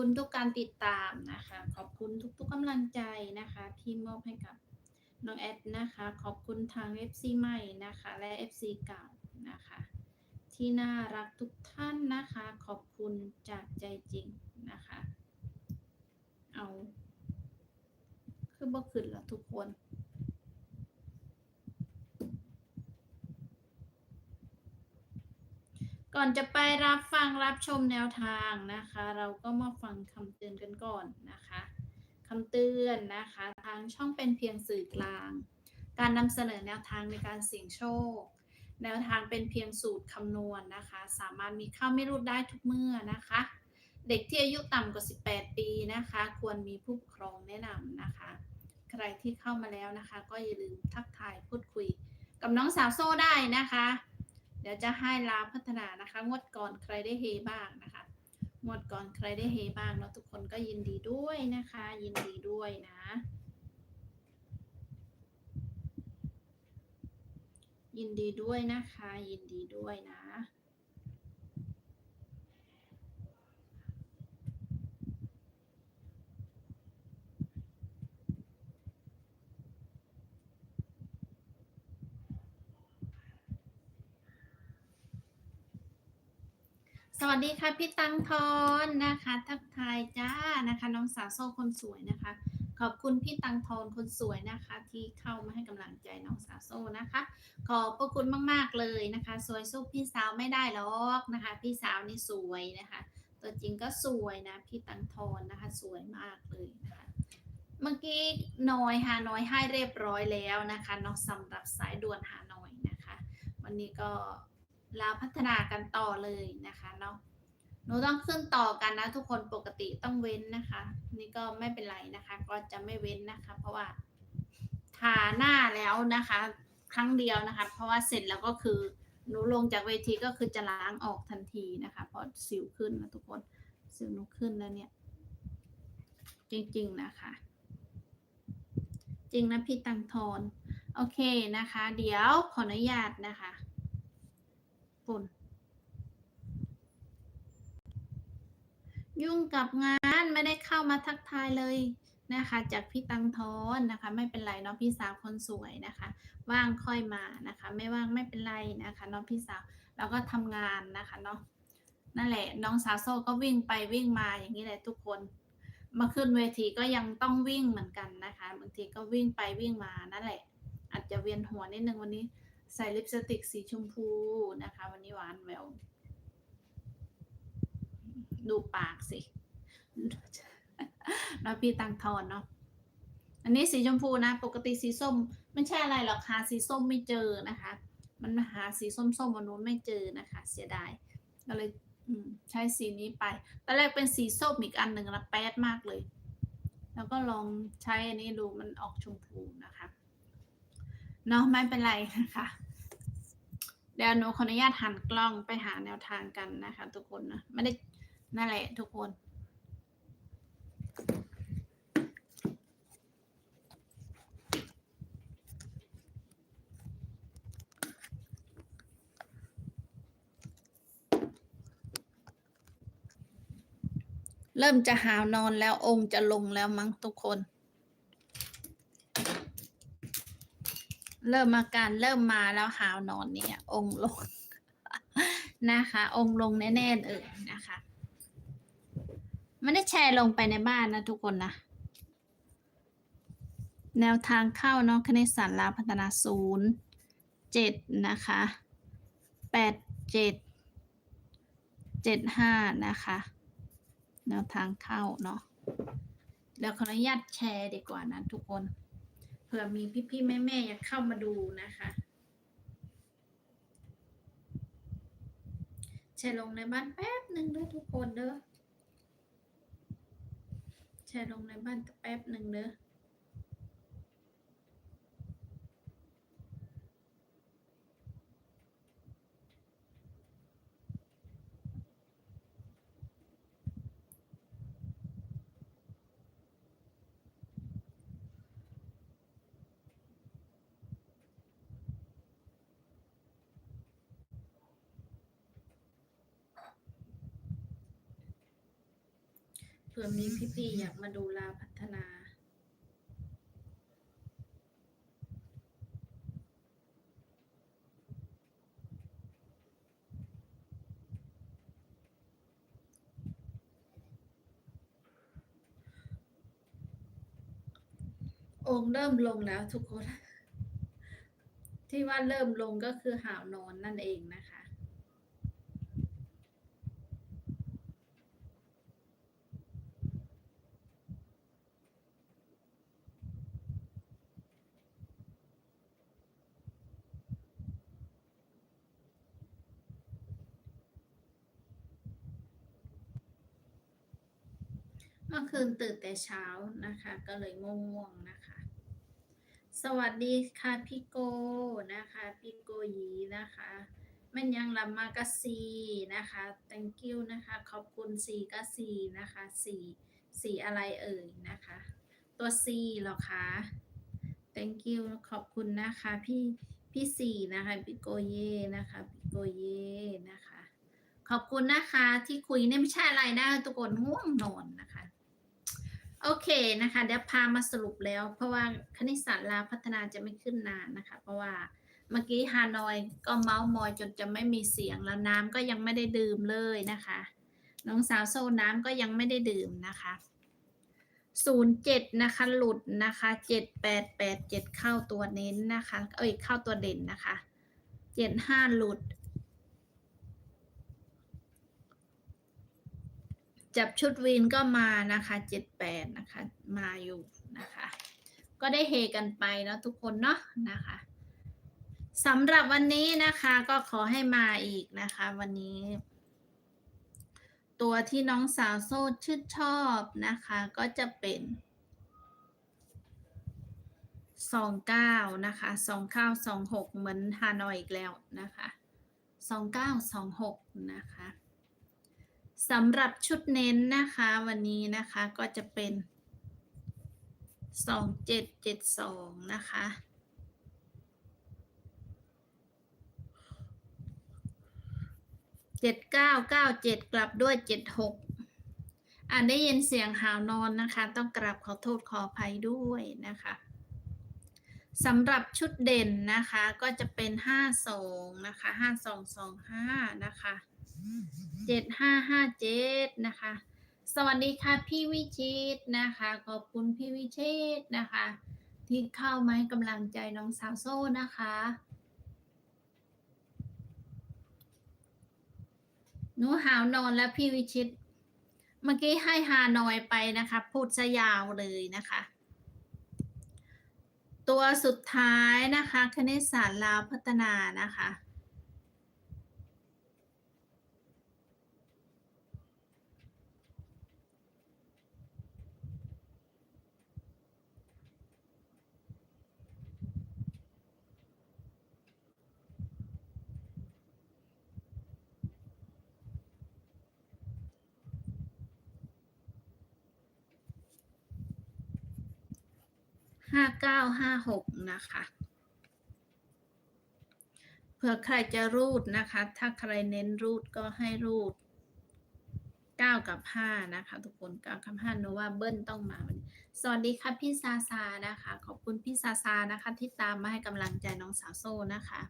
คุณทุกการติดตามนะคะ ขอบคุณทุกๆกำลังใจนะคะที่มอบให้กับน้องแอดนะคะ ขอบคุณทาง FC ใหม่นะคะ และ FC เก่านะคะ ที่น่ารักทุกท่านนะคะ ขอบคุณจากใจจริงนะคะ เอา คือบ่ขึ้นแล้วทุกคน ก่อนจะไปรับฟังรับชมแนวทางนะคะ เราก็มาฟังคำเตือนกันก่อนนะคะคำเตือนนะคะทางช่องเป็นเพียงสื่อกลาง การนำเสนอแนวทางในการเสี่ยงโชค แนวทางเป็นเพียงสูตรคำนวณนะคะ สามารถมีเข้าไม่รูดได้ทุกเมื่อนะคะ เด็กที่อายุต่ำกว่า 18 ปีนะคะ ควรมีผู้ปกครองแนะนำนะคะ ใครที่เข้ามาแล้วนะคะ ก็อย่าลืมทักทายพูดคุย กับน้องสาวโซ่ได้นะคะ ดี๋ยวจะให้ลาพัฒนานะคะ งวดก่อนใครได้เฮบ้างนะคะ งวดก่อนใครได้เฮบ้างเนาะทุกคนก็ยินดีด้วยนะคะ ยินดีด้วยนะ ยินดีด้วยนะคะ ยินดีด้วยนะ ส วัสดีค่ะพี่ตังทอนนะคะ ทักทายจ้านะคะ น้องสาวโซ่คนสวยนะคะ ขอบคุณพี่ตังทอนคนสวยนะคะ ที่เข้ามาให้กำลังใจน้องสาวโซ่นะคะ ขอบพระคุณมากๆเลยนะคะ สวยสู้พี่สาวไม่ได้หรอกนะคะ พี่สาวนี่สวยนะคะ ตัวจริงก็สวยนะพี่ตังทอนนะคะ สวยมากเลยนะคะ เมื่อกี้น้อยหาน้อยให้เรียบร้อยแล้วนะคะเนาะสำหรับสายด่วนหาน้อยนะคะ วันนี้ก็ แลาพัฒนากันต่อเลยนะคะเนาะหนูต้องขึ้นต่อกันนะทุกคนปกติต้องเว้นนะคะ นี่ก็ไม่เป็นไรนะคะ ก็จะไม่เว้นนะคะ เพราะว่าทาหน้าแล้วนะคะ ครั้งเดียวนะคะ เพราะว่าเสร็จแล้วก็คือหนูลงจากเวทีก็คือจะล้างออกทันทีนะคะ เพราะสิวขึ้นนะทุกคนสิวหนูขึ้นแล้วเนี่ย จริงๆนะคะ จริงนะพี่ตังทอนโอเคนะคะ เดี๋ยวขออนุญาตนะคะ ปุ่น ยุ่งกับงานไม่ได้เข้ามาทักทายเลยนะคะ จากพี่ตังทอนนะคะ ไม่เป็นไรเนาะพี่สาวคนสวยนะคะ ว่างค่อยมานะคะ ไม่ว่างไม่เป็นไรนะคะเน้องพี่สาวเราก็ทำงานนะคะเนาะนั่นแหละ น้องสาวโซ่ก็วิ่งไปวิ่งมาอย่างนี้แหละทุกคน มาขึ้นเวทีก็ยังต้องวิ่งเหมือนกันนะคะบางทีก็วิ่งไปวิ่งมานั่นแหละ อาจจะเวียนหัวนิดนึงวันนี้ ใส่ลิปสติกสีชมพูนะคะ วันนี้หวานแววดูปากสิแล้วพี่ตังทอนเนาะอันนี้สีชมพูนะ ปกติสีส้ม ไม่ใช่อะไรหรอกหาสีส้มไม่เจอนะคะ มันหาสีส้มๆวันนู้นไม่เจอนะคะ เสียดายก็เลยอืใช้สีนี้ไปตอนแรกเป็นสีส้มอีกอันหนึ่งแล้วแป๊ดมากเลย แล้วก็ลองใช้อันนี้ดูมันออกชมพูนะคะ เนาะไม่เป็นไรนะคะเดี๋ยวหนูขออนุญาตหันกล้องไปหาแนวทางกันนะคะ ทุกคนนะไม่ได้นั่นแหละทุกคนเริ่มจะหาวนอนแล้วองค์จะลงแล้วมั้งทุกคน เริ่มอาการเริ่มมาแล้วหาวนอนเนี่ย องค์ลงนะคะ องค์ลงแน่ๆเออนะคะไม่ได้แชร์ลงไปในบ้านนะทุกคนนะ แนวทางเข้าเนาะคณิตศาสตร์ลาพัฒนาศูนย์เจ็ดนะคะแปดเจ็ดเจ็ดห้านะคะ แนวทางเข้าเนาะเดี๋ยวขออนุญาตแชร์ดีกว่านะทุกคน เผื่อมีพี่ๆแม่ๆอยากเข้ามาดูนะคะแชร์ลงในบ้านแป๊บหนึ่งเด้อทุกคนเด้อแชร์ลงในบ้านแป๊บหนึ่งเด้อ ผื่อมีพี่ๆอยากมาดูลาพัฒนา องค์เริ่มลงแล้วทุกคน ที่ว่าเริ่มลงก็คือหาวนอนนั่นเองนะคะ เมื่อ คืนตื่นแต่เช้านะคะ ก็เลยง่วงๆนะคะ สวัสดีค่ะพี่โกนะคะพี่โกยีนะคะแม่นยังลำมากะซีนะคะ thank you นะคะ ขอบคุณสีกะซีนะคะสีสีอะไรเอ่ยนะคะ ตัวซีหรอคะ thank you ขอบคุณนะคะพี่พี่สีนะคะพี่โกเย่นะคะพี่โกเย่นะคะ ขอบคุณนะคะที่คุยเนี่ยไม่ใช่อะไรนะทุกคนง่วงนอนนะคะ โอเคนะคะ เดี๋ยวพามาสรุปแล้ว เพราะว่าคณิตศาสตร์ลาวพัฒนาจะไม่ขึ้นนานนะคะ เพราะว่าเมื่อกี้ฮานอยก็เมาส์มอยจนจะไม่มีเสียงแล้วน้ำก็ยังไม่ได้ดื่มเลยนะคะ น้องสาวโซน้ำก็ยังไม่ได้ดื่มนะคะศูนย์เจ็ดนะคะหลุดนะคะเจ็ดแปดแปดเจ็ดเข้าตัวเน้นนะคะ เอ้ยเข้าตัวเด่นนะคะเจ็ดห้าหลุด จับชุดวีนก็มานะคะเจ็ดแปดนะคะ มาอยู่นะคะ ก็ได้เฮกันไปแล้วทุกคนเนาะนะคะสำหรับวันนี้นะคะก็ขอให้มาอีกนะคะ วันนี้ ตัวที่น้องสาวโซ่ชื่นชอบนะคะ ก็จะเป็นสองเก้านะคะสองเก้าสองหกเหมือนฮานอยอีกแล้วนะคะสองเก้าสองหกนะคะ สำหรับชุดเน้นนะคะ วันนี้นะคะก็จะเป็นสองเจ็ดเจ็ดสองนะคะเจ็ดเก้าเก้าเจ็ดกลับด้วยเจ็ดหกอ่านได้ยินเสียงหาวนอนนะคะ ต้องกราบขอโทษขออภัยด้วยนะคะสำหรับชุดเด่นนะคะก็จะเป็นห้าสองนะคะห้าสองสองห้านะคะ เจ็ดห้าห้าเจ็ดนะคะ สวัสดีค่ะพี่วิชิตนะคะ ขอบคุณพี่วิชิตนะคะ ที่เข้ามาให้กำลังใจน้องสาวโซ่นะคะหนูหาวนอนแล้วพี่วิชิต เมื่อกี้ให้ฮานอยไปนะคะ พูดซะยาวเลยนะคะ ตัวสุดท้ายนะคะ คณิตศาสตร์ลาวพัฒนานะคะ ห้า เก้าห้าหกนะคะเผื่อใครจะรูดนะคะ ถ้าใครเน้นรูดก็ให้รูดเก้ากับห้านะคะ ทุกคนเก้ากับห้าโนว่าเบิ้ลต้องมาวันนี้สวัสดีค่ะพี่ซาซานะคะ ขอบคุณพี่ซาซานะคะ ที่ตามมาให้กำลังใจน้องสาวโซ่นะคะ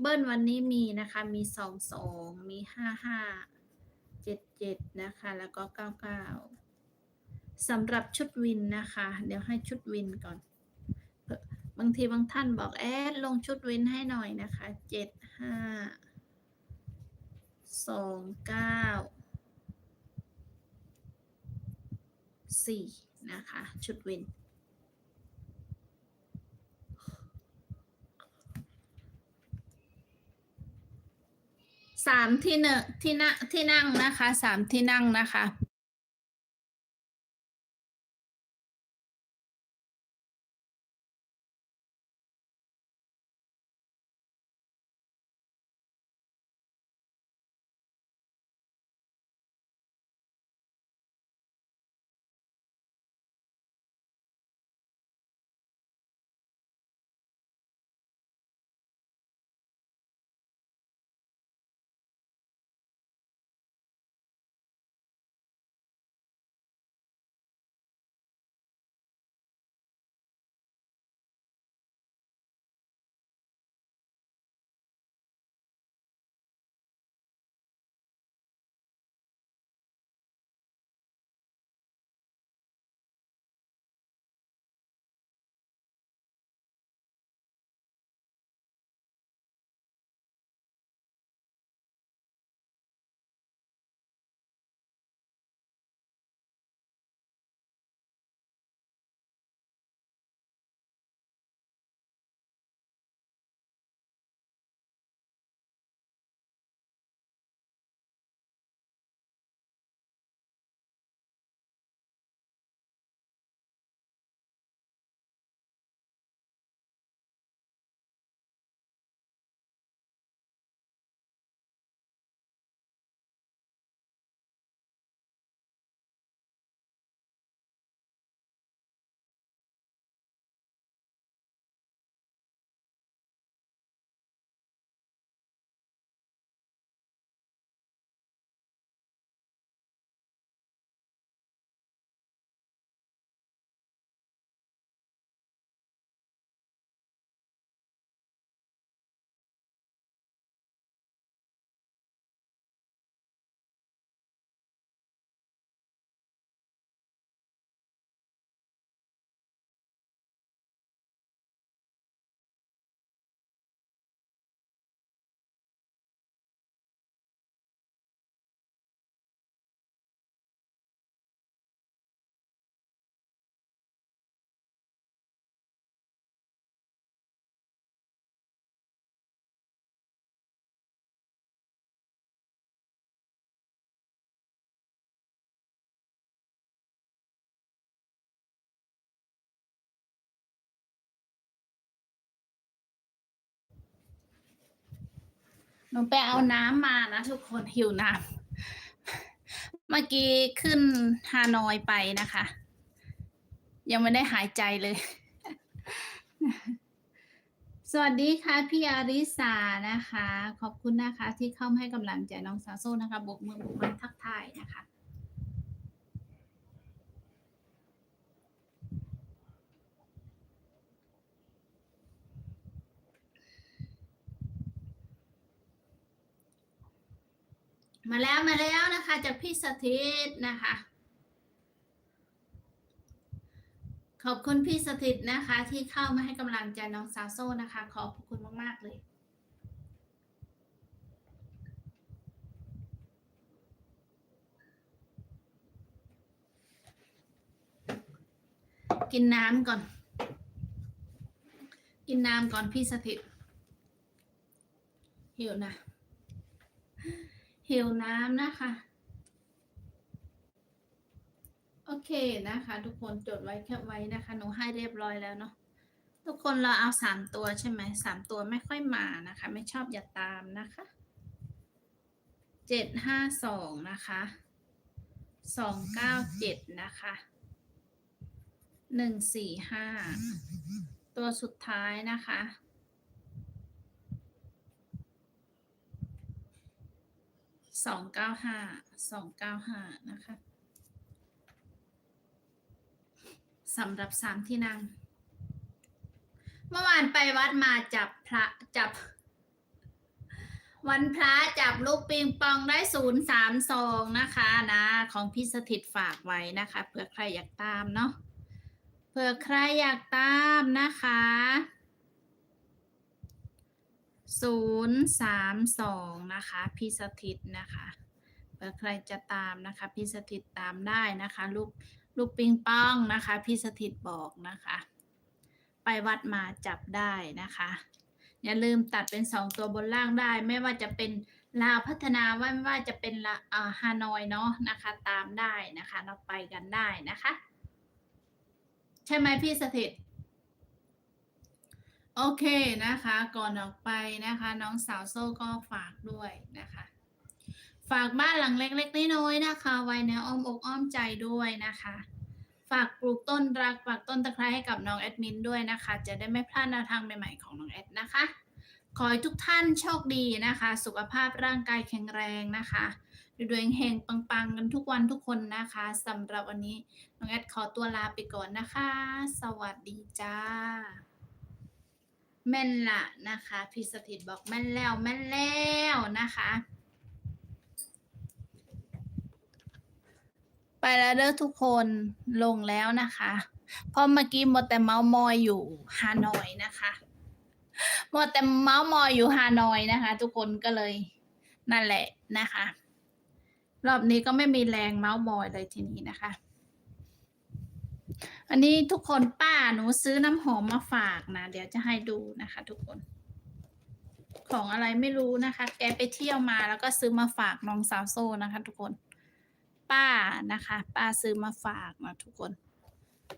เบิ้ลวันนี้มีนะคะมีสองสองมีห้าห้าเจ็ดเจ็ดนะคะ แล้วก็เก้าเก้าสำหรับชุดวินนะคะ เดี๋ยวให้ชุดวินก่อน บางทีบางท่านบอกแอดลงชุดวินให้หน่อยนะคะเจ็ดห้าสองเก้าสี่นะคะ ชุดวิน สามที่เนที่นั่งที่นั่งนะคะสามที่นั่งนะคะ หนูไปเอาน้ำมานะทุกคนหิวน้ำ เมื่อกี้ขึ้นฮานอยไปนะคะ ยังไม่ได้หายใจเลย สวัสดีค่ะพี่อาริสานะคะ ขอบคุณนะคะ ที่เข้ามาให้กำลังใจน้องซาโซนะคะบกมือบกมันทักทายนะคะ มาแล้วมาแล้วนะคะจากพี่สถิตนะคะ ขอบคุณพี่สถิตนะคะ ที่เข้ามาให้กำลังใจน้องซาโซนะคะ ขอบคุณมาก ๆ เลย กินน้ำก่อน กินน้ำก่อนพี่สถิตหิวนะ หิวน้ำนะคะ โอเคนะคะ ทุกคนจดไว้แคปไว้นะคะ หนูให้เรียบร้อยแล้วเนาะทุกคนเราเอาสามตัวใช่ไหมสามตัวไม่ค่อยมานะคะ ไม่ชอบอย่าตามนะคะเจ็ดห้าสองนะคะสองเก้าเจ็ดนะคะหนึ่งสี่ห้าตัวสุดท้ายนะคะ สองเก้าห้าสองเก้าห้านะคะสำหรับสามที่นั่ง เมื่อวานไปวัดมาจับพระจับ วันพระจับลูกปิงปองได้ศูนย์สามสองนะคะนะของพี่สถิตฝากไว้นะคะเผื่อใครอยากตามเนาะเผื่อใครอยากตามนะคะ ศูนย์สามสองนะคะพี่สถิตนะคะเผื่อใครจะตามนะคะพี่สถิตตามได้นะคะลูกลูกปิงปองนะคะพี่สถิตบอกนะคะ ไปวัดมาจับได้นะคะ อย่าลืมตัดเป็นสองตัวบนล่างได้ ไม่ว่าจะเป็นลาวพัฒนาว่าไม่ว่าจะเป็นลาฮานอยเนาะนะคะ ตามได้นะคะ เราไปกันได้นะคะ ใช่ไหมพี่สถิต โอเคนะคะ ก่อนออกไปนะคะ น้องสาวโซ่ก็ฝากด้วยนะคะ ฝากบ้านหลังเล็กๆน้อยๆนะคะ ไว้ในอ้อมอกอ้อมใจด้วยนะคะ ฝากปลูกต้นรักฝากต้นตะไคร้ให้กับน้องแอดมินด้วยนะคะ จะได้ไม่พลาดแนวทางใหม่ๆของน้องแอดนะคะขอให้ทุกท่านโชคดีนะคะ สุขภาพร่างกายแข็งแรงนะคะรวยๆเฮงปังๆ กันทุกวันทุกคนนะคะสำหรับวันนี้ น้องแอดขอตัวลาไปก่อนนะคะ สวัสดีจ้า แม่นละนะคะพี่สถิตบอกแม่นแล้วแม่นแล้วนะคะ ไปแล้วเด้อทุกคนลงแล้วนะคะเพราะเมื่อกี้หมดแต่เมาส์มอยอยู่ฮานอยนะคะหมดแต่เมาส์มอยอยู่ฮานอยนะคะ ทุกคนก็เลยนั่นแหละนะคะ รอบนี้ก็ไม่มีแรงเมาส์มอยเลยทีนี้นะคะ อันนี้ทุกคนป้าหนูซื้อน้ำหอมมาฝากนะ เดี๋ยวจะให้ดูนะคะ ทุกคน ของอะไรไม่รู้นะคะ แกไปเที่ยวมาแล้วก็ซื้อมาฝากน้องสาวโซ่นะคะ ทุกคน ป้านะคะ ป้าซื้อมาฝากนะทุกคน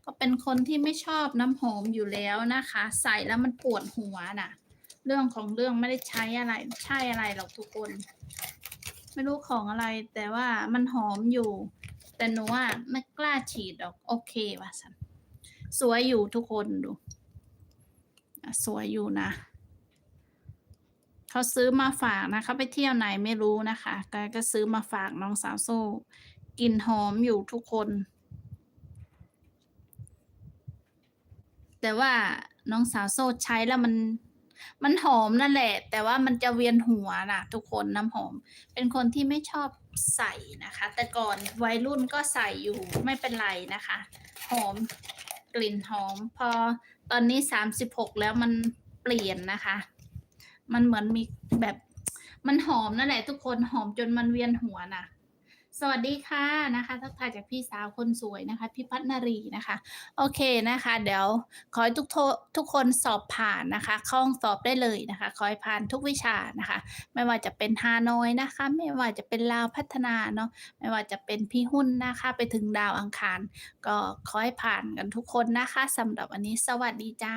ก็เป็นคนที่ไม่ชอบน้ำหอมอยู่แล้วนะคะ ใส่แล้วมันปวดหัวน่ะ เรื่องของเรื่องไม่ได้ใช้อะไร ใช่อะไรหรอกทุกคน ไม่รู้ของอะไรแต่ว่ามันหอมอยู่ แต่หนูอะไม่กล้าฉีดหรอก โอเคว่ะสันสวยอยู่ทุกคนดูสวยอยู่นะเขาซื้อมาฝากนะเขาไปเที่ยวไหนไม่รู้นะคะกก็ซื้อมาฝากน้องสาวโซ่กลิ่นหอมอยู่ทุกคน แต่ว่าน้องสาวโซ่ใช้แล้วมัน มันหอมนั่นแหละ แต่ว่ามันจะเวียนหัวนะทุกคนน้ำหอม เป็นคนที่ไม่ชอบ ใส่นะคะ แต่ก่อนวัยรุ่นก็ใส่อยู่ไม่เป็นไรนะคะ หอมกลิ่นหอม พอตอนนี้สามสิบหกแล้วมันเปลี่ยนนะคะ มันเหมือนมีแบบมันหอมนั่นแหละทุกคนหอมจนมันเวียนหัวน่ะ สวัสดีค่ะนะคะ ทักทายจากพี่สาวคนสวยนะคะ พี่พัฒนารีนะคะ โอเคนะคะ เดี๋ยวขอให้ทุกทุกคนสอบผ่านนะคะเข้องสอบได้เลยนะคะ ขอให้ผ่านทุกวิชานะคะ ไม่ว่าจะเป็นฮานอยนะคะ ไม่ว่าจะเป็นลาวพัฒนาเนาะไม่ว่าจะเป็นพี่หุ้นนะคะ ไปถึงดาวอังคาร ก็ขอให้ผ่านกันทุกคนนะคะสำหรับวันนี้สวัสดีจ้า